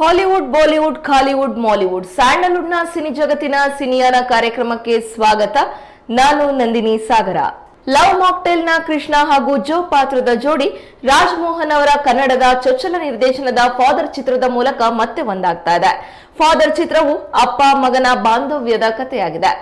Hollywood, Bollywood, Kollywood, Mollywood. ಸ್ಯಾಂಡಲ್ವುಡ್ನ cine ಜಗತ್ತಿನ ಸಿನಿಯಾನ ಕಾರ್ಯಕ್ರಮಕ್ಕೆ ಸ್ವಾಗತ. ನಾನು ನಂದಿನಿ ಸಾಗರ. ಲವ್ ಮಾಕ್ಟೇಲ್ನ ಕೃಷ್ಣ ಹಾಗೂ ಜೋ ಪಾತ್ರದ ಜೋಡಿ ರಾಜ್ಮೋಹನ್ ಅವರ ಕನ್ನಡದ ಚೊಚ್ಚಲ ನಿರ್ದೇಶನದ ಫಾದರ್ ಚಿತ್ರದ ಮೂಲಕ ಮತ್ತೆ ಒಂದಾಗ್ತಾ ಇದೆ. ಫಾದರ್ ಚಿತ್ರವು ಅಪ್ಪ, ಮಗನ ಬಾಂಧವ್ಯದ ಕಥೆಯಾಗಿದೆ.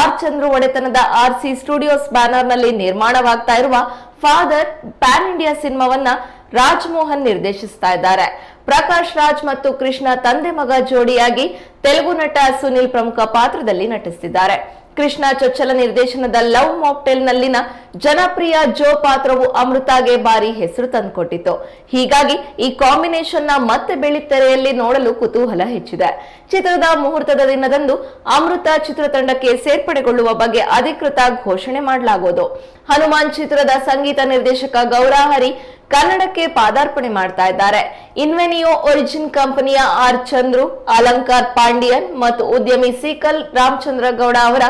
ಆರ್. ಚಂದ್ರ ಒಡೆತನದ ಆರ್ ಸಿ ಸ್ಟುಡಿಯೋಸ್ ಬ್ಯಾನರ್ನಲ್ಲಿ ನಿರ್ಮಾಣವಾಗ್ತಾ ಇರುವ ಫಾದರ್ ಪ್ಯಾನ್ ಇಂಡಿಯಾ ಸಿನಿಮಾವನ್ನ ರಾಜ್ಮೋಹನ್ ನಿರ್ದೇಶಿಸ್ತಾ ಇದ್ದಾರೆ. ಪ್ರಕಾಶ್ ರಾಜ್ ಮತ್ತು ಕೃಷ್ಣ ತಂದೆ ಮಗ ಜೋಡಿಯಾಗಿ ತೆಲುಗು ನಟ ಸುನಿಲ್ ಪ್ರಮುಖ ಪಾತ್ರದಲ್ಲಿ ನಟಿಸುತ್ತಿದ್ದಾರೆ ಕೃಷ್ಣ ಚೊಚ್ಚಲ ನಿರ್ದೇಶನದ ಲವ್ ಮಾಕ್ಟೇಲ್ ನಲ್ಲಿನ ಜನಪ್ರಿಯ ಜೋ ಪಾತ್ರವು ಅಮೃತಾಗೆ ಬಾರಿ ಹೆಸರು ತಂದುಕೊಟ್ಟಿತ್ತು. ಹೀಗಾಗಿ ಈ ಕಾಂಬಿನೇಷನ್ನ ಮತ್ತೆ ಬೆಳಿತೆರೆಯಲ್ಲಿ ನೋಡಲು ಕುತೂಹಲ ಹೆಚ್ಚಿದೆ. ಚಿತ್ರದ ಮುಹೂರ್ತದ ದಿನದಂದು ಅಮೃತ ಚಿತ್ರತಂಡಕ್ಕೆ ಸೇರ್ಪಡೆಗೊಳ್ಳುವ ಬಗ್ಗೆ ಅಧಿಕೃತ ಘೋಷಣೆ ಮಾಡಲಾಗುವುದು. ಹನುಮಾನ್ ಚಿತ್ರದ ಸಂಗೀತ ನಿರ್ದೇಶಕ ಗೌರಾಹರಿ ಕನ್ನಡಕ್ಕೆ ಪಾದಾರ್ಪಣೆ ಮಾಡ್ತಾ ಇದ್ದಾರೆ. ಇನ್ವೆನಿಯೋ ಒರಿಜಿನ್ ಕಂಪನಿಯ ಆರ್ ಚಂದ್ರು, ಅಲಂಕಾರ್ ಪಾಂಡಿಯನ್ ಮತ್ತು ಉದ್ಯಮಿ ಸೀಕಲ್ ರಾಮಚಂದ್ರ ಗೌಡ ಅವರ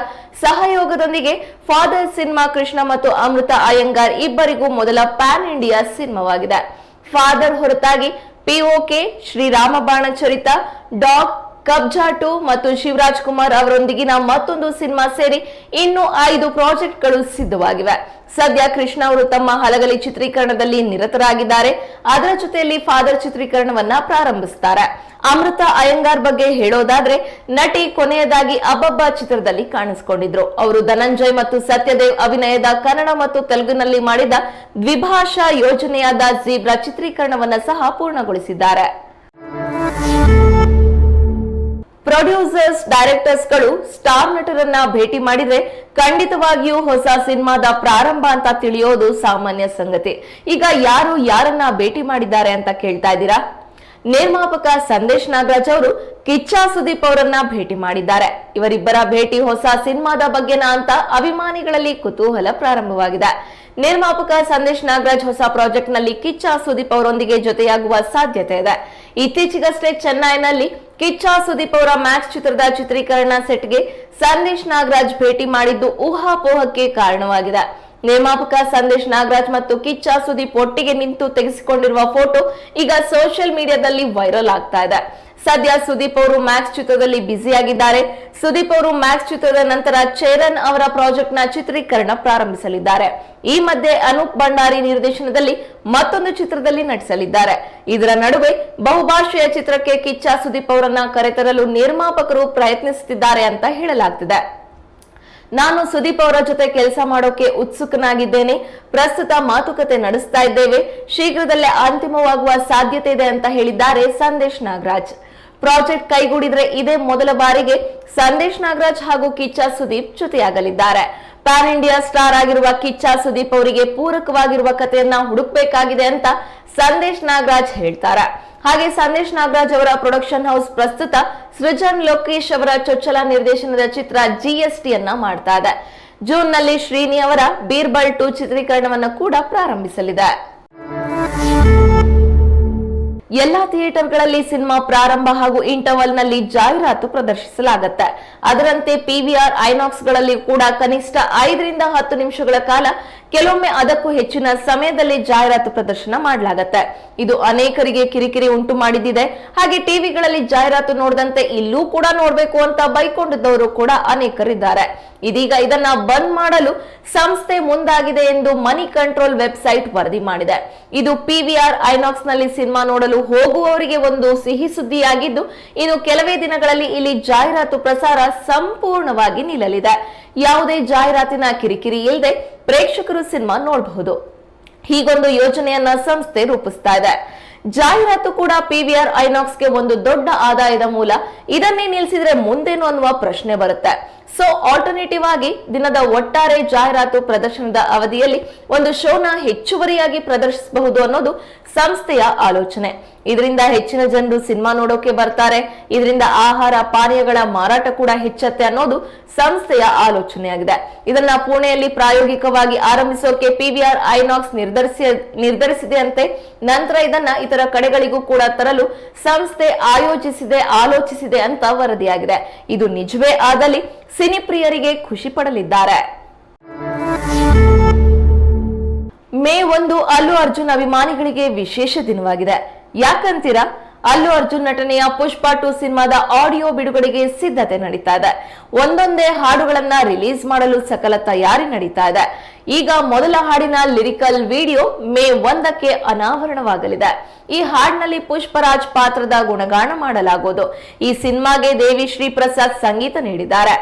ಸಹಯೋಗದೊಂದಿಗೆ ಫಾದರ್ ಸಿನಿಮಾ ಕೃಷ್ಣ ಮತ್ತು ಅಮೃತ ಅಯ್ಯಂಗಾರ್ ಇಬ್ಬರಿಗೂ ಮೊದಲ ಪ್ಯಾನ್ ಇಂಡಿಯಾ ಸಿನಿಮಾವಾಗಿದೆ. ಫಾದರ್ ಹೊರತಾಗಿ POK Shrirama Bana ಚರಿತ dog Kabzaa to ಮತ್ತು ಶಿವರಾಜ್ ಕುಮಾರ್ ಅವರೊಂದಿಗಿನ ಮತ್ತೊಂದು ಸಿನಿಮಾ ಸೇರಿ ಇನ್ನು ಐದು ಪ್ರಾಜೆಕ್ಟ್ಗಳು ಸಿದ್ಧವಾಗಿವೆ. ಸದ್ಯ ಕೃಷ್ಣ ಅವರು ತಮ್ಮ ಹಲಗಲಿ ಚಿತ್ರೀಕರಣದಲ್ಲಿ ನಿರತರಾಗಿದ್ದಾರೆ. ಅದರ ಜೊತೆಯಲ್ಲಿ ಫಾದರ್ ಚಿತ್ರೀಕರಣವನ್ನ ಪ್ರಾರಂಭಿಸುತ್ತಾರೆ ಅಮೃತ ಅಯ್ಯಂಗಾರ್ ಬಗ್ಗೆ ಹೇಳೋದಾದ್ರೆ, ನಟಿ ಕೊನೆಯದಾಗಿ ಅಬ್ಬಬ್ಬ ಚಿತ್ರದಲ್ಲಿ ಕಾಣಿಸಿಕೊಂಡಿದ್ರು. ಅವರು ಧನಂಜಯ್ ಮತ್ತು ಸತ್ಯದೇವ್ ಅಭಿನಯದ ಕನ್ನಡ ಮತ್ತು ತೆಲುಗಿನಲ್ಲಿ ಮಾಡಿದ ದ್ವಿಭಾಷಾ ಯೋಜನೆಯಾದ ಜೀಬ್ರಾ ಚಿತ್ರೀಕರಣವನ್ನ ಸಹ ಪೂರ್ಣಗೊಳಿಸಿದ್ದಾರೆ. ಪ್ರೊಡ್ಯೂಸರ್ಸ್ ಡೈರೆಕ್ಟರ್ಸ್ಗಳು ಸ್ಟಾರ್ ನಟರನ್ನ ಭೇಟಿ ಮಾಡಿದ್ರೆ ಖಂಡಿತವಾಗಿಯೂ ಹೊಸ ಸಿನಿಮಾದ ಪ್ರಾರಂಭ ಅಂತ ತಿಳಿಯೋದು ಸಾಮಾನ್ಯ ಸಂಗತಿ. ಈಗ ಯಾರು ಯಾರನ್ನ ಭೇಟಿ ಮಾಡಿದ್ದಾರೆ ಅಂತ ಕೇಳ್ತಾ ಇದ್ದೀರಾ? ನಿರ್ಮಾಪಕ ಸಂದೇಶ್ ನಾಗರಾಜ್ ಅವರು ಕಿಚ್ಚ ಸುದೀಪ್ ಅವರನ್ನ ಭೇಟಿ ಮಾಡಿದ್ದಾರೆ. ಇವರಿಬ್ಬರ ಭೇಟಿ ಹೊಸ ಸಿನಿಮಾದ ಬಗ್ಗೆನಾ ಅಂತ ಅಭಿಮಾನಿಗಳಲ್ಲಿ ಕುತೂಹಲ ಪ್ರಾರಂಭವಾಗಿದೆ. ನಿರ್ಮಾಪಕ ಸಂದೇಶ್ ನಾಗರಾಜ್ ಹೊಸ ಪ್ರಾಜೆಕ್ಟ್ನಲ್ಲಿ ಕಿಚ್ಚ ಸುದೀಪ್ ಅವರೊಂದಿಗೆ ಜೊತೆಯಾಗುವ ಸಾಧ್ಯತೆ ಇದೆ. ಇತ್ತೀಚೆಗಷ್ಟೇ ಚೆನ್ನೈನಲ್ಲಿ ಕಿಚ್ಚ ಸುದೀಪ್ ಅವರ ಮ್ಯಾಕ್ಸ್ ಚಿತ್ರದ ಚಿತ್ರೀಕರಣ ಸೆಟ್ಗೆ ಸಂದೇಶ್ ನಾಗರಾಜ್ ಭೇಟಿ ಮಾಡಿದ್ದು ಊಹಾಪೋಹಕ್ಕೆ ಕಾರಣವಾಗಿದೆ. ನಿರ್ಮಾಪಕ ಸಂದೇಶ್ ನಾಗರಾಜ್ ಮತ್ತು ಕಿಚ್ಚ ಸುದೀಪ್ ಒಟ್ಟಿಗೆ ನಿಂತು ತೆಗೆಸಿಕೊಂಡಿರುವ ಫೋಟೋ ಈಗ ಸೋಷಿಯಲ್ ಮೀಡಿಯಾದಲ್ಲಿ ವೈರಲ್ ಆಗ್ತಾ ಇದೆ. ಸದ್ಯ ಸುದೀಪ್ ಅವರು ಮ್ಯಾಕ್ಸ್ ಚಿತ್ರದಲ್ಲಿ ಬ್ಯುಸಿಯಾಗಿದ್ದಾರೆ. ಸುದೀಪ್ ಅವರು ಮ್ಯಾಕ್ಸ್ ಚಿತ್ರದ ನಂತರ ಚೇರನ್ ಅವರ ಪ್ರಾಜೆಕ್ಟ್ನ ಚಿತ್ರೀಕರಣ ಪ್ರಾರಂಭಿಸಲಿದ್ದಾರೆ. ಈ ಮಧ್ಯೆ ಅನೂಪ್ ಭಂಡಾರಿ ನಿರ್ದೇಶನದಲ್ಲಿ ಮತ್ತೊಂದು ಚಿತ್ರದಲ್ಲಿ ನಟಿಸಲಿದ್ದಾರೆ. ಇದರ ನಡುವೆ ಬಹುಭಾಷೆಯ ಚಿತ್ರಕ್ಕೆ ಕಿಚ್ಚ ಸುದೀಪ್ ಅವರನ್ನ ಕರೆತರಲು ನಿರ್ಮಾಪಕರು ಪ್ರಯತ್ನಿಸುತ್ತಿದ್ದಾರೆ ಅಂತ ಹೇಳಲಾಗ್ತಿದೆ. ನಾನು ಸುದೀಪ್ ಅವರ ಜೊತೆ ಕೆಲಸ ಮಾಡೋಕೆ ಉತ್ಸುಕನಾಗಿದ್ದೇನೆ. ಪ್ರಸ್ತುತ ಮಾತುಕತೆ ನಡೆಸ್ತಾ ಇದ್ದೇವೆ. ಶೀಘ್ರದಲ್ಲೇ ಅಂತಿಮವಾಗುವ ಸಾಧ್ಯತೆ ಇದೆ ಅಂತ ಹೇಳಿದ್ದಾರೆ ಸಂದೇಶ್ ನಾಗರಾಜ್. ಪ್ರಾಜೆಕ್ಟ್ ಕೈಗೂಡಿದ್ರೆ ಇದೇ ಮೊದಲ ಬಾರಿಗೆ ಸಂದೇಶ್ ನಾಗರಾಜ್ ಹಾಗೂ ಕಿಚ್ಚ ಸುದೀಪ್ ಜೊತೆಯಾಗಲಿದ್ದಾರೆ. ಪ್ಯಾನ್ ಇಂಡಿಯಾ ಸ್ಟಾರ್ ಆಗಿರುವ ಕಿಚ್ಚ ಸುದೀಪ್ ಅವರಿಗೆ ಪೂರಕವಾಗಿರುವ ಕಥೆಯನ್ನ ಹುಡುಕ್ಬೇಕಾಗಿದೆ ಅಂತ ಸಂದೇಶ್ ನಾಗರಾಜ್ ಹೇಳ್ತಾರೆ. ಹಾಗೆ ಸಂದೇಶ್ ನಾಗರಾಜ್ ಅವರ ಪ್ರೊಡಕ್ಷನ್ ಹೌಸ್ ಪ್ರಸ್ತುತ ಸೃಜನ್ ಲೋಕೇಶ್ ಅವರ ಚೊಚ್ಚಲ ನಿರ್ದೇಶನದ ಚಿತ್ರ ಜಿಎಸ್ಟಿ ಅನ್ನ ಮಾಡ್ತಾ ಇದೆ. ಜೂನ್ನಲ್ಲಿ ಶ್ರೀನಿ ಅವರ ಬೀರ್ಬಲ್ ಟು ಚಿತ್ರೀಕರಣವನ್ನು ಕೂಡ ಪ್ರಾರಂಭಿಸಲಿದೆ. ಎಲ್ಲಾ ಥಿಯೇಟರ್ಗಳಲ್ಲಿ ಸಿನಿಮಾ ಪ್ರಾರಂಭ ಹಾಗೂ ಇಂಟರ್ವಲ್ನಲ್ಲಿ ಜಾಹೀರಾತು ಪ್ರದರ್ಶಿಸಲಾಗುತ್ತೆ. ಅದರಂತೆ ಪಿವಿಆರ್ ಐನಾಕ್ಸ್ಗಳಲ್ಲಿ ಕೂಡ ಕನಿಷ್ಠ ಐದರಿಂದ ಹತ್ತು ನಿಮಿಷಗಳ ಕಾಲ ಕೆಲವೊಮ್ಮೆ ಅದಕ್ಕೂ ಹೆಚ್ಚಿನ ಸಮಯದಲ್ಲಿ ಜಾಹೀರಾತು ಪ್ರದರ್ಶನ ಮಾಡಲಾಗತ್ತೆ. ಇದು ಅನೇಕರಿಗೆ ಕಿರಿಕಿರಿ ಉಂಟು ಮಾಡಿದ್ದಿದೆ ಹಾಗೆ ಟಿವಿಗಳಲ್ಲಿ ಜಾಹೀರಾತು ನೋಡಿದಂತೆ ಇಲ್ಲೂ ಕೂಡ ನೋಡ್ಬೇಕು ಅಂತ ಬೈಕೊಂಡಿದ್ದವರು ಕೂಡ ಅನೇಕರಿದ್ದಾರೆ. ಇದೀಗ ಇದನ್ನ ಬಂದ್ ಮಾಡಲು ಸಂಸ್ಥೆ ಮುಂದಾಗಿದೆ ಎಂದು ಮನಿ ಕಂಟ್ರೋಲ್ ವೆಬ್ಸೈಟ್ ವರದಿ ಮಾಡಿದೆ. ಇದು ಪಿವಿಆರ್ ಐನಾಕ್ಸ್ನಲ್ಲಿ ಸಿನಿಮಾ ನೋಡಲು ಹೋಗುವವರಿಗೆ ಒಂದು ಸಿಹಿ ಸುದ್ದಿಯಾಗಿದ್ದು, ಇನ್ನು ಕೆಲವೇ ದಿನಗಳಲ್ಲಿ ಇಲ್ಲಿ ಜಾಹೀರಾತು ಪ್ರಸಾರ ಸಂಪೂರ್ಣವಾಗಿ ನಿಲ್ಲಲಿದೆ. ಯಾವುದೇ ಜಾಹೀರಾತಿನ ಕಿರಿಕಿರಿ ಇಲ್ಲದೆ ಪ್ರೇಕ್ಷಕರು ಸಿನಿಮಾ ನೋಡಬಹುದು. ಹೀಗೊಂದು ಯೋಜನೆಯನ್ನ ಸಂಸ್ಥೆ ರೂಪಿಸ್ತಾ ಇದೆ. ಜಾಹೀರಾತು ಕೂಡ ಪಿವಿಆರ್ ಐನಾಕ್ಸ್ಗೆ ಒಂದು ದೊಡ್ಡ ಆದಾಯದ ಮೂಲ ಇದನ್ನೇ ನಿಲ್ಲಿಸಿದ್ರೆ ಮುಂದೇನು ಅನ್ನುವ ಪ್ರಶ್ನೆ ಬರುತ್ತೆ. ಸೊ ಆಲ್ಟರ್ನೇಟಿವ್ ಆಗಿ ದಿನದ ಒಟ್ಟಾರೆ ಜಾಹೀರಾತು ಪ್ರದರ್ಶನದ ಅವಧಿಯಲ್ಲಿ ಒಂದು ಶೋನ ಹೆಚ್ಚುವರಿಯಾಗಿ ಪ್ರದರ್ಶಿಸಬಹುದು ಅನ್ನೋದು ಸಂಸ್ಥೆಯ ಆಲೋಚನೆ. ಇದರಿಂದ ಹೆಚ್ಚಿನ ಜನರು ಸಿನಿಮಾ ನೋಡೋಕೆ ಬರ್ತಾರೆ. ಇದರಿಂದ ಆಹಾರ, ಪಾನೀಯಗಳ ಮಾರಾಟ ಕೂಡ ಹೆಚ್ಚತ್ತೆ ಅನ್ನೋದು ಸಂಸ್ಥೆಯ ಆಲೋಚನೆಯಾಗಿದೆ. ಇದನ್ನ ಪುಣೆಯಲ್ಲಿ ಪ್ರಾಯೋಗಿಕವಾಗಿ ಆರಂಭಿಸೋಕೆ ಪಿವಿಆರ್ ಐನಾಕ್ಸ್ ನಿರ್ಧರಿಸಿ, ನಿರ್ಧರಿಸಿದೆಯಂತೆ ನಂತರ ಇದನ್ನ ಇತರ ಕಡೆಗಳಿಗೂ ಕೂಡ ತರಲು ಸಂಸ್ಥೆ ಆಯೋಜಿಸಿದೆ, ಆಲೋಚಿಸಿದೆ ಅಂತ ವರದಿಯಾಗಿದೆ. ಇದು ನಿಜವೇ ಆದಲ್ಲಿ ಸಿನಿಪ್ರಿಯರಿಗೆ ಖುಷಿ ಪಡಲಿದ್ದಾರೆ. ಮೇ ಒಂದು ಅಲ್ಲು ಅರ್ಜುನ್ ಅಭಿಮಾನಿಗಳಿಗೆ ವಿಶೇಷ ದಿನವಾಗಿದೆ. ಯಾಕಂತೀರಾ? ಅಲ್ಲು ಅರ್ಜುನ್ ನಟನೆಯ ಪುಷ್ಪ ಟು ಸಿನಿಮಾದ ಆಡಿಯೋ ಬಿಡುಗಡೆಗೆ ಸಿದ್ಧತೆ ನಡೀತಾ ಇದೆ. ಒಂದೊಂದೇ ಹಾಡುಗಳನ್ನ ರಿಲೀಸ್ ಮಾಡಲು ಸಕಲ ತಯಾರಿ ನಡೀತಾ ಇದೆ. ಈಗ ಮೊದಲ ಹಾಡಿನ ಲಿರಿಕಲ್ ವಿಡಿಯೋ ಮೇ ಒಂದಕ್ಕೆ ಅನಾವರಣವಾಗಲಿದೆ. ಈ ಹಾಡಿನಲ್ಲಿ ಪುಷ್ಪರಾಜ್ ಪಾತ್ರದ ಗುಣಗಾನ ಮಾಡಲಾಗುವುದು. ಈ ಸಿನಿಮಾಗೆ ದೇವಿ ಶ್ರೀ ಪ್ರಸಾದ್ ಸಂಗೀತ ನೀಡಿದ್ದಾರೆ.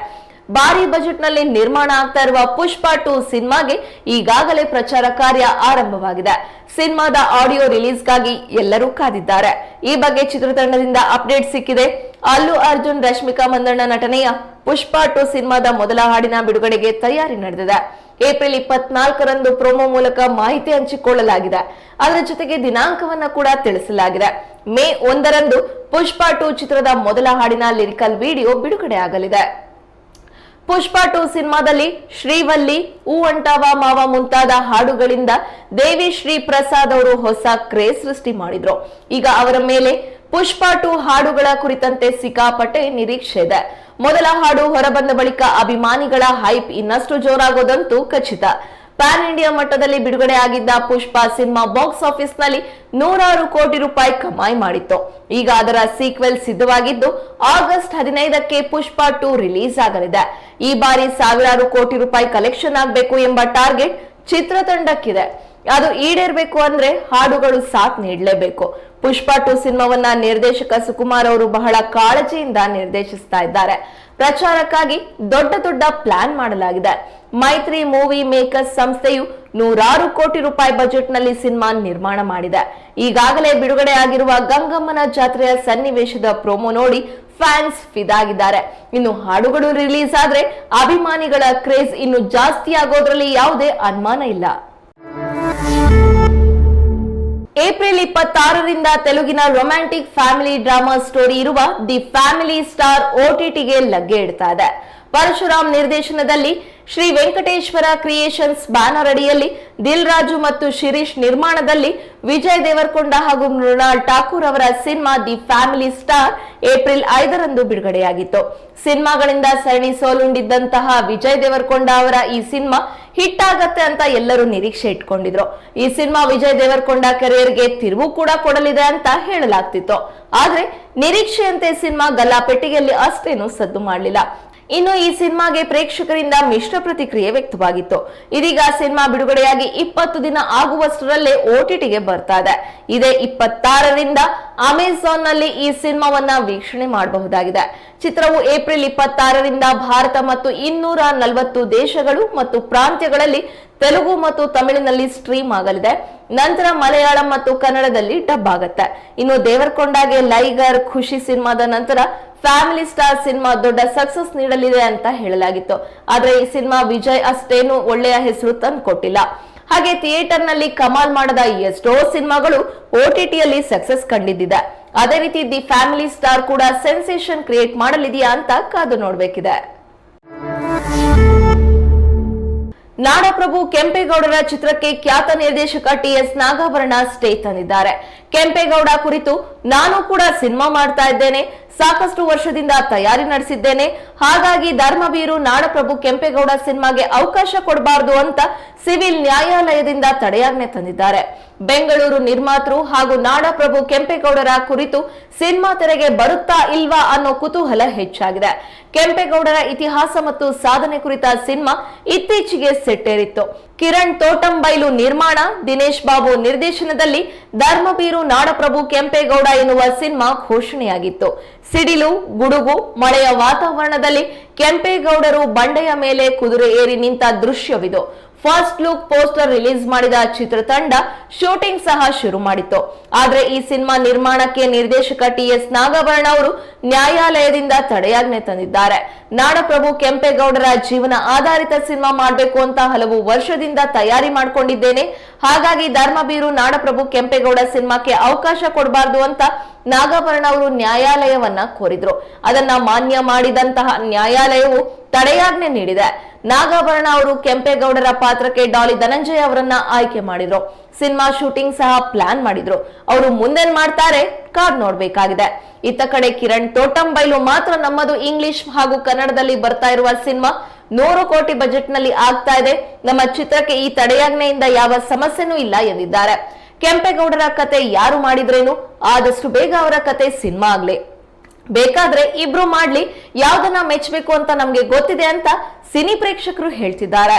ಭಾರಿ ಬಜೆಟ್ನಲ್ಲಿ ನಿರ್ಮಾಣ ಆಗ್ತಾ ಇರುವ ಪುಷ್ಪ ಟು ಸಿನಿಮಾಗೆ ಈಗಾಗಲೇ ಪ್ರಚಾರ ಕಾರ್ಯ ಆರಂಭವಾಗಿದೆ. ಸಿನಿಮಾದ ಆಡಿಯೋ ರಿಲೀಸ್ಗಾಗಿ ಎಲ್ಲರೂ ಕಾದಿದ್ದಾರೆ. ಈ ಬಗ್ಗೆ ಚಿತ್ರತಂಡದಿಂದ ಅಪ್ಡೇಟ್ ಸಿಕ್ಕಿದೆ. ಅಲ್ಲು ಅರ್ಜುನ್, ರಶ್ಮಿಕಾ ಮಂದಣ್ಣ ನಟನೆಯ ಪುಷ್ಪ ಟು ಸಿನಿಮಾದ ಮೊದಲ ಹಾಡಿನ ಬಿಡುಗಡೆಗೆ ತಯಾರಿ ನಡೆದಿದೆ. ಏಪ್ರಿಲ್ ಇಪ್ಪತ್ನಾಲ್ಕರಂದು ಪ್ರೋಮೋ ಮೂಲಕ ಮಾಹಿತಿ ಹಂಚಿಕೊಳ್ಳಲಾಗಿದೆ. ಅದರ ಜೊತೆಗೆ ದಿನಾಂಕವನ್ನ ಕೂಡ ತಿಳಿಸಲಾಗಿದೆ. ಮೇ ಒಂದರಂದು ಪುಷ್ಪ ಟು ಚಿತ್ರದ ಮೊದಲ ಹಾಡಿನ ಲಿರಿಕಲ್ ವಿಡಿಯೋ ಬಿಡುಗಡೆ ಆಗಲಿದೆ. ಪುಷ್ಪ ಟು ಸಿನಿಮಾದಲ್ಲಿ ಶ್ರೀವಲ್ಲಿ, ಹೂ ಅಂಟಾವ ಮಾವ ಮುಂತಾದ ಹಾಡುಗಳಿಂದ ದೇವಿ ಶ್ರೀ ಪ್ರಸಾದ್ ಅವರು ಹೊಸ ಕ್ರೇಜ್ ಸೃಷ್ಟಿ ಮಾಡಿದ್ರು. ಈಗ ಅವರ ಮೇಲೆ ಪುಷ್ಪ ಟು ಹಾಡುಗಳ ಕುರಿತಂತೆ ಸಿಕ್ಕಾಪಟ್ಟೆ ನಿರೀಕ್ಷೆ ಇದೆ. ಮೊದಲ ಹಾಡು ಹೊರಬಂದ ಬಳಿಕ ಅಭಿಮಾನಿಗಳ ಹೈಪ್ ಇನ್ನಷ್ಟು ಜೋರಾಗೋದಂತೂ ಖಚಿತ. ಪ್ಯಾನ್ ಇಂಡಿಯಾ ಮಟ್ಟದಲ್ಲಿ ಬಿಡುಗಡೆ ಆಗಿದ್ದ ಪುಷ್ಪ ಸಿನಿಮಾ ಬಾಕ್ಸ್ ಆಫೀಸ್ನಲ್ಲಿ ನೂರಾರು ಕೋಟಿ ರೂಪಾಯಿ ಕಮಾಯಿ ಮಾಡಿತ್ತು. ಈಗ ಅದರ ಸೀಕ್ವೆಲ್ ಸಿದ್ಧವಾಗಿದ್ದು, ಆಗಸ್ಟ್ ಹದಿನೈದಕ್ಕೆ ಪುಷ್ಪ ಟೂ ರಿಲೀಸ್ ಆಗಲಿದೆ. ಈ ಬಾರಿ ಸಾವಿರಾರು ಕೋಟಿ ರೂಪಾಯಿ ಕಲೆಕ್ಷನ್ ಆಗಬೇಕು ಎಂಬ ಟಾರ್ಗೆಟ್ ಚಿತ್ರತಂಡಕ್ಕಿದೆ ಅದು ಈಡೇರ್ಬೇಕು ಅಂದ್ರೆ ಹಾಡುಗಳು ಸಾಥ್ ನೀಡಲೇಬೇಕು. ಪುಷ್ಪ ಟು ಸಿನಿಮಾವನ್ನ ನಿರ್ದೇಶಕ ಸುಕುಮಾರ್ ಅವರು ಬಹಳ ಕಾಳಜಿಯಿಂದ ನಿರ್ದೇಶಿಸ್ತಾ ಇದ್ದಾರೆ. ಪ್ರಚಾರಕ್ಕಾಗಿ ದೊಡ್ಡ ದೊಡ್ಡ ಪ್ಲಾನ್ ಮಾಡಲಾಗಿದೆ. ಮೈತ್ರಿ ಮೂವಿ ಮೇಕರ್ಸ್ ಸಂಸ್ಥೆಯು ನೂರಾರು ಕೋಟಿ ರೂಪಾಯಿ ಬಜೆಟ್ನಲ್ಲಿ ಸಿನಿಮಾ ನಿರ್ಮಾಣ ಮಾಡಿದೆ. ಈಗಾಗಲೇ ಬಿಡುಗಡೆ ಆಗಿರುವ ಗಂಗಮ್ಮನ ಜಾತ್ರೆಯ ಸನ್ನಿವೇಶದ ಪ್ರೋಮೋ ನೋಡಿ ಫ್ಯಾನ್ಸ್ ಫಿದಾಗಿದ್ದಾರೆ. ಇನ್ನು ಹಾಡುಗಳು ರಿಲೀಸ್ ಆದ್ರೆ ಅಭಿಮಾನಿಗಳ ಕ್ರೇಜ್ ಇನ್ನು ಜಾಸ್ತಿ ಆಗೋದ್ರಲ್ಲಿ ಯಾವುದೇ ಅನುಮಾನ ಇಲ್ಲ. ಏಪ್ರಿಲ್ ಇಪ್ಪತ್ತಾರರಿಂದ ತೆಲುಗಿನ ರೊಮ್ಯಾಂಟಿಕ್ ಫ್ಯಾಮಿಲಿ ಡ್ರಾಮಾ ಸ್ಟೋರಿ ಇರುವ ದಿ ಫ್ಯಾಮಿಲಿ ಸ್ಟಾರ್ ಓಟಿಟಿಗೆ ಲಗ್ಗೆ ಇಡ್ತಾ ಇದೆ. ಪರಶುರಾಮ್ ನಿರ್ದೇಶನದಲ್ಲಿ ಶ್ರೀ ವೆಂಕಟೇಶ್ವರ ಕ್ರಿಯೇಷನ್ಸ್ ಬ್ಯಾನರ್ ಅಡಿಯಲ್ಲಿ ದಿಲ್ ರಾಜು ಮತ್ತು ಶಿರೀಶ್ ನಿರ್ಮಾಣದಲ್ಲಿ ವಿಜಯ್ ದೇವರಕೊಂಡ ಹಾಗೂ ಮೃಣಾಲ್ ಠಾಕೂರ್ ಅವರ cinema the family star April ಐದರಂದು ಬಿಡುಗಡೆಯಾಗಿತ್ತು. ಸಿನಿಮಾಗಳಿಂದ ಸರಣಿ ಸೋಲುಂಡಿದ್ದಂತಹ ವಿಜಯ್ ದೇವರಕೊಂಡ ಅವರ ಈ ಸಿನಿಮಾ ಹಿಟ್ ಆಗತ್ತೆ ಅಂತ ಎಲ್ಲರೂ ನಿರೀಕ್ಷೆ ಇಟ್ಕೊಂಡಿದ್ರು. ಈ ಸಿನಿಮಾ ವಿಜಯ್ ದೇವರಕೊಂಡ ಕೆರಿಯರ್ಗೆ ತಿರುವು ಕೂಡ ಕೊಡಲಿದೆ ಅಂತ ಹೇಳಲಾಗ್ತಿತ್ತು. ಆದ್ರೆ ನಿರೀಕ್ಷೆಯಂತೆ ಸಿನಿಮಾ ಗಲ್ಲಾಪೆಟ್ಟಿಗೆಯಲ್ಲಿ ಅಷ್ಟೇನು ಸದ್ದು ಮಾಡಲಿಲ್ಲ. ಇನ್ನು ಈ ಸಿನಿಮಾಗೆ ಪ್ರೇಕ್ಷಕರಿಂದ ಮಿಶ್ರ ಪ್ರತಿಕ್ರಿಯೆ ವ್ಯಕ್ತವಾಗಿತ್ತು. ಇದೀಗ ಸಿನಿಮಾ ಬಿಡುಗಡೆಯಾಗಿ ಇಪ್ಪತ್ತು ದಿನ ಆಗುವಷ್ಟರಲ್ಲೇ ಓಟಿಟಿಗೆ ಬರ್ತಾ ಇದೆ. ಇದೇ ಇಪ್ಪತ್ತಾರರಿಂದ ಅಮೆಜಾನ್ನಲ್ಲಿ ಈ ಸಿನಿಮಾವನ್ನ ವೀಕ್ಷಣೆ ಮಾಡಬಹುದಾಗಿದೆ. ಚಿತ್ರವು ಏಪ್ರಿಲ್ ಇಪ್ಪತ್ತಾರರಿಂದ ಭಾರತ ಮತ್ತು ಇನ್ನೂರ ನಲವತ್ತು ದೇಶಗಳು ಮತ್ತು ಪ್ರಾಂತ್ಯಗಳಲ್ಲಿ ತೆಲುಗು ಮತ್ತು ತಮಿಳಿನಲ್ಲಿ ಸ್ಟ್ರೀಮ್ ಆಗಲಿದೆ. ನಂತರ ಮಲಯಾಳಂ ಮತ್ತು ಕನ್ನಡದಲ್ಲಿ ಡಬ್ ಆಗುತ್ತೆ. ಇನ್ನು ದೇವರ್ಕೊಂಡಾಗೆ ಲೈಗರ್ ಖುಷಿ ಸಿನಿಮಾದ ನಂತರ ಫ್ಯಾಮಿಲಿ ಸ್ಟಾರ್ ಸಿನಿಮಾ ದೊಡ್ಡ ಸಕ್ಸಸ್ ನೀಡಲಿದೆ ಅಂತ ಹೇಳಲಾಗಿತ್ತು. ಆದ್ರೆ ಈ ಸಿನಿಮಾ ವಿಜಯ್ ಅಷ್ಟೇನು ಒಳ್ಳೆಯ ಹೆಸರು ತಂದು ಕೊಟ್ಟಿಲ್ಲ ಹಾಗೆ ಥಿಯೇಟರ್ನಲ್ಲಿ ಕಮಾಲ್ ಮಾಡದ ಎಷ್ಟೋ ಸಿನಿಮಾಗಳು ಓಟಿಟಿಯಲ್ಲಿ ಸಕ್ಸಸ್ ಕಂಡಿದ್ದಿದೆ. ಅದೇ ರೀತಿ ದಿ ಫ್ಯಾಮಿಲಿ ಸ್ಟಾರ್ ಕೂಡ ಸೆನ್ಸೇಷನ್ ಕ್ರಿಯೇಟ್ ಮಾಡಲಿದೆಯಾ ಅಂತ ಕಾದು ನೋಡ್ಬೇಕಿದೆ. ನಾಡಪ್ರಭು ಕೆಂಪೇಗೌಡರ ಚಿತ್ರಕ್ಕೆ ಖ್ಯಾತ ನಿರ್ದೇಶಕ ಟಿ ಎಸ್ ನಾಗಾಭರಣ ಸ್ಟೇ ತಂದಿದ್ದಾರೆ. ಕೆಂಪೇಗೌಡ ಕುರಿತು ನಾನು ಕೂಡ ಸಿನಿಮಾ ಮಾಡ್ತಾ ಇದ್ದೇನೆ. ಸಾಕಷ್ಟು ವರ್ಷದಿಂದ ತಯಾರಿ ನಡೆಸಿದ್ದೇನೆ. ಹಾಗಾಗಿ ಧರ್ಮವೀರು ನಾಡಪ್ರಭು ಕೆಂಪೇಗೌಡ ಸಿನಿಮಾಗೆ ಅವಕಾಶ ಕೊಡಬಾರದು ಅಂತ ಸಿವಿಲ್ ನ್ಯಾಯಾಲಯದಿಂದ ತಡೆಯಾಜ್ಞೆ ತಂದಿದ್ದಾರೆ. ಬೆಂಗಳೂರು ನಿರ್ಮಾತೃ ಹಾಗೂ ನಾಡಪ್ರಭು ಕೆಂಪೇಗೌಡರ ಕುರಿತು ಸಿನಿಮಾ ತೆರೆಗೆ ಬರುತ್ತಾ ಇಲ್ವಾ ಅನ್ನೋ ಕುತೂಹಲ ಹೆಚ್ಚಾಗಿದೆ. ಕೆಂಪೇಗೌಡರ ಇತಿಹಾಸ ಮತ್ತು ಸಾಧನೆ ಕುರಿತ ಸಿನಿಮಾ ಇತ್ತೀಚೆಗೆ ಸೆಟ್ಟೇರಿತ್ತು. ಕಿರಣ್ ತೋಟಂಬೈಲು ನಿರ್ಮಾಣ, ದಿನೇಶ್ ಬಾಬು ನಿರ್ದೇಶನದಲ್ಲಿ ಧರ್ಮಬೀರು ನಾಡಪ್ರಭು ಕೆಂಪೇಗೌಡ ಎನ್ನುವ ಸಿನಿಮಾ ಘೋಷಣೆಯಾಗಿತ್ತು. ಸಿಡಿಲು, ಗುಡುಗು, ಮಳೆಯ ವಾತಾವರಣದಲ್ಲಿ ಕೆಂಪೇಗೌಡರು ಬಂಡೆಯ ಮೇಲೆ ಕುದುರೆ ಏರಿ ನಿಂತ ದೃಶ್ಯವಿದು. ಫಸ್ಟ್ ಲುಕ್ ಪೋಸ್ಟರ್ ರಿಲೀಸ್ ಮಾಡಿದ ಚಿತ್ರತಂಡ ಶೂಟಿಂಗ್ ಸಹ ಶುರು ಮಾಡಿತ್ತು. ಆದ್ರೆ ಈ ಸಿನಿಮಾ ನಿರ್ಮಾಣಕ್ಕೆ ನಿರ್ದೇಶಕ ಟಿ ಎಸ್ ನಾಗಭರಣ ಅವರು ನ್ಯಾಯಾಲಯದಿಂದ ತಡೆಯಾಜ್ಞೆ ತಂದಿದ್ದಾರೆ. ನಾಡಪ್ರಭು ಕೆಂಪೇಗೌಡರ ಜೀವನ ಆಧಾರಿತ ಸಿನಿಮಾ ಮಾಡಬೇಕು ಅಂತ ಹಲವು ವರ್ಷದಿಂದ ತಯಾರಿ ಮಾಡಿಕೊಂಡಿದ್ದೇನೆ. ಹಾಗಾಗಿ ಧರ್ಮಬೀರು ನಾಡಪ್ರಭು ಕೆಂಪೇಗೌಡ ಸಿನಿಮಾಕ್ಕೆ ಅವಕಾಶ ಕೊಡಬಾರ್ದು ಅಂತ ನಾಗಾಭರಣ ಅವರು ನ್ಯಾಯಾಲಯವನ್ನ ಕೋರಿದ್ರು. ಅದನ್ನ ಮಾನ್ಯ ಮಾಡಿದಂತಹ ನ್ಯಾಯಾಲಯವು ತಡೆಯಾಜ್ಞೆ ನೀಡಿದೆ. ನಾಗಾಭರಣ ಅವರು ಕೆಂಪೇಗೌಡರ ಪಾತ್ರಕ್ಕೆ ಡಾಲಿ ಧನಂಜಯ ಅವರನ್ನ ಆಯ್ಕೆ ಮಾಡಿದ್ರು. ಸಿನಿಮಾ ಶೂಟಿಂಗ್ ಸಹ ಪ್ಲಾನ್ ಮಾಡಿದ್ರು. ಅವರು ಮುಂದೇನ್ ಮಾಡ್ತಾರೆ ಕಾದ್ ನೋಡ್ಬೇಕಾಗಿದೆ. ಇತ್ತ ಕಡೆ ಕಿರಣ್ ತೋಟಂಬೈಲು ಮಾತ್ರ ನಮ್ಮದು ಇಂಗ್ಲಿಷ್ ಹಾಗೂ ಕನ್ನಡದಲ್ಲಿ ಬರ್ತಾ ಇರುವ ಸಿನಿಮಾ ನೂರು ಕೋಟಿ ಬಜೆಟ್ನಲ್ಲಿ ಆಗ್ತಾ ಇದೆ. ನಮ್ಮ ಚಿತ್ರಕ್ಕೆ ಈ ತಡೆಯಾಜ್ಞೆಯಿಂದ ಯಾವ ಸಮಸ್ಯೆನೂ ಇಲ್ಲ ಎಂದಿದ್ದಾರೆ. ಕೆಂಪೇಗೌಡರ ಕತೆ ಯಾರು ಮಾಡಿದ್ರೇನು? ಆದಷ್ಟು ಬೇಗ ಅವರ ಕತೆ ಸಿನಿಮಾ ಆಗ್ಲಿ. ಬೇಕಾದ್ರೆ ಇಬ್ರು ಮಾಡ್ಲಿ, ಯಾವ್ದನ್ನ ಮೆಚ್ಚಬೇಕು ಅಂತ ನಮ್ಗೆ ಗೊತ್ತಿದೆ ಅಂತ ಸಿನಿ ಪ್ರೇಕ್ಷಕರು ಹೇಳ್ತಿದ್ದಾರೆ.